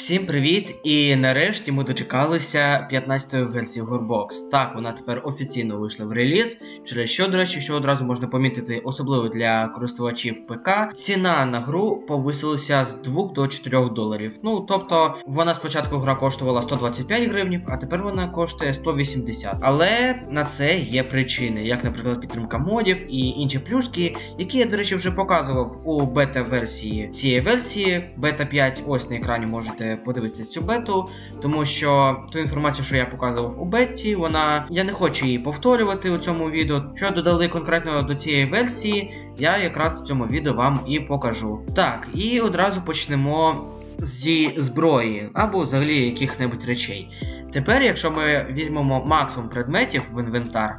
Всім привіт! І нарешті ми дочекалися 15-ї версії Gorbox. Так, вона тепер офіційно вийшла в реліз, через що, до речі, що одразу можна помітити, особливо для користувачів ПК, ціна на гру повисилася з 2 до 4 доларів. Ну, тобто, вона спочатку гра коштувала 125 гривнів, а тепер вона коштує 180. Але на це є причини, як, наприклад, підтримка модів і інші плюшки, які я, до речі, вже показував у бета-версії цієї версії. Бета 5, ось на екрані можете подивитися цю бету, тому що ту інформацію, що я показував у беті, вона я не хочу її повторювати у цьому відео. Що додали конкретно до цієї версії, я якраз в цьому відео вам і покажу. Так, і одразу почнемо. Зі зброї або взагалі яких-небудь речей. Тепер, якщо ми візьмемо максимум предметів в інвентар,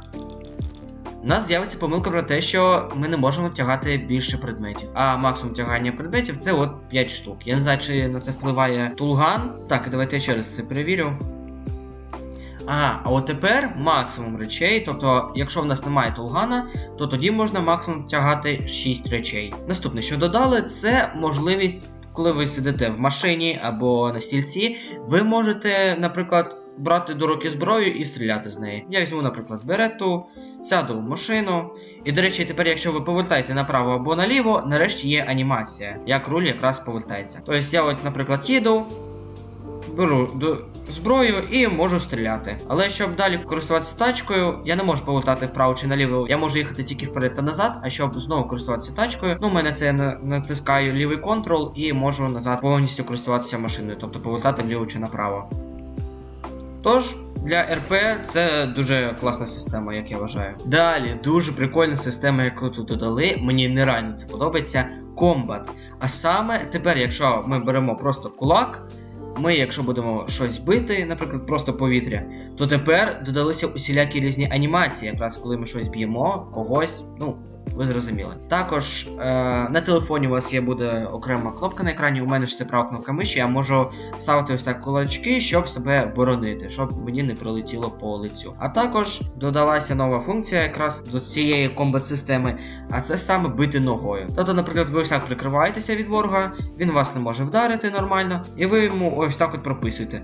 у нас з'явиться помилка про те, що ми не можемо тягати більше предметів. А максимум тягання предметів це от 5 штук. Я не знаю, чи на це впливає тулган. Так, давайте я ще раз це перевірю. А, а от тепер максимум речей. Тобто, якщо в нас немає тулгана, то тоді можна максимум тягати 6 речей. Наступне, що додали, це можливість, коли ви сидите в машині або на стільці, ви можете, наприклад, брати до руки зброю і стріляти з неї. Я візьму, наприклад, берету, сяду в машину. І, до речі, тепер, якщо ви повертаєте направо або наліво, нарешті є анімація, як руль якраз повертається. Тобто я, от, наприклад, їду, беру зброю і можу стріляти. Але щоб далі користуватися тачкою, я не можу повертати вправо чи наліво. Я можу їхати тільки вперед та назад. А щоб знову користуватися тачкою, ну, мене це я натискаю лівий контрол і можу назад повністю користуватися машиною, тобто повертати вліво чи направо. Тож, для РП це дуже класна система, як я вважаю. Далі, дуже прикольна система, яку тут додали. Мені нереально це подобається. Комбат. А саме тепер, якщо ми беремо просто кулак, ми, якщо будемо щось бити, наприклад, просто повітря, то тепер додалися усілякі різні анімації, якраз коли ми щось б'ємо, когось, ну. Ви зрозуміли. Також е, на телефоні у вас є буде окрема кнопка на екрані. У мене ж це права кнопка миші. Я можу ставити ось так кулачки, щоб себе боронити, щоб мені не прилетіло по лицю. А також додалася нова функція якраз до цієї комбат-системи, а це саме бити ногою. Тобто, наприклад, ви ось так прикриваєтеся від ворога, він вас не може вдарити нормально, і ви йому ось так от прописуєте.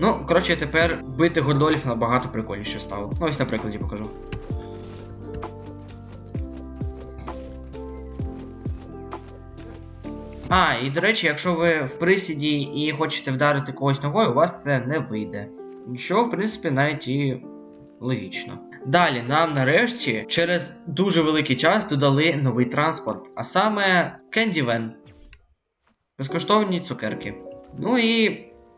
Ну, коротше, тепер бити гордолів набагато прикольніше стало. Ну, ось на прикладі покажу. А, і до речі, якщо ви в присіді і хочете вдарити когось ногою, у вас це не вийде. Що, в принципі, навіть і логічно. Далі нам нарешті через дуже великий час додали новий транспорт, а саме Candyvan. Безкоштовні цукерки. Ну і,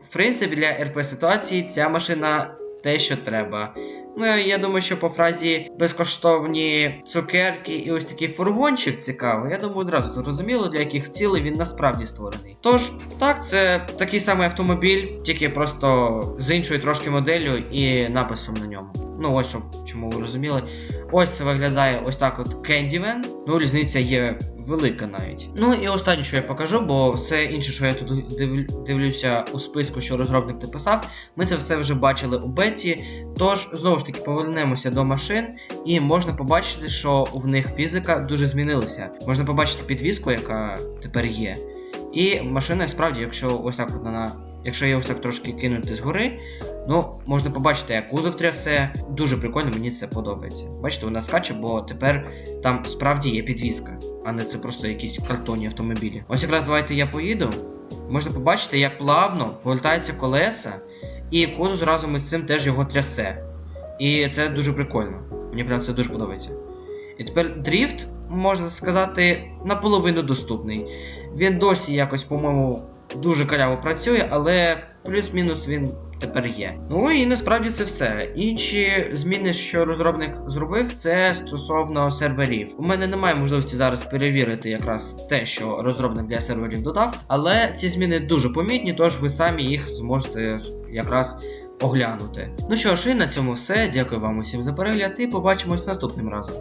в принципі, для РП ситуації ця машина те, що треба. Ну, я думаю, що по фразі безкоштовні цукерки і ось такий фургончик цікавий. Я думаю, одразу зрозуміло, для яких цілей він насправді створений. Тож, так, це такий самий автомобіль, тільки просто з іншою трошки моделлю і написом на ньому. Ну, ось щоб чому ви розуміли. Ось це виглядає ось так от Candyman. Ну, різниця є велика навіть. Ну і останнє, що я покажу, бо все інше, що я тут див- дивлюся у списку, що розробник написав, ми це все вже бачили у беті. Тож, знову ж таки, повернемося до машин, і можна побачити, що в них фізика дуже змінилася. Можна побачити підвіску, яка тепер є. І машина справді, якщо ось так от вона. Якщо ось так трошки кинути згори, ну можна побачити, як кузов трясе. Дуже прикольно, мені це подобається. Бачите, вона скаче, бо тепер там справді є підвіска, а не це просто якісь картонні автомобілі. Ось якраз давайте я поїду. Можна побачити, як плавно повертаються колеса, і кузов разом із цим теж його трясе. І це дуже прикольно. Мені прям це дуже подобається. І тепер дріфт, можна сказати, наполовину доступний. Він досі якось, по-моєму, дуже каляво працює, але плюс-мінус він тепер є. Ну і насправді це все. Інші зміни, що розробник зробив, це стосовно серверів. У мене немає можливості зараз перевірити якраз те, що розробник для серверів додав, але ці зміни дуже помітні, тож ви самі їх зможете якраз оглянути. Ну що ж, і на цьому все. Дякую вам усім за перегляд і побачимось наступним разом.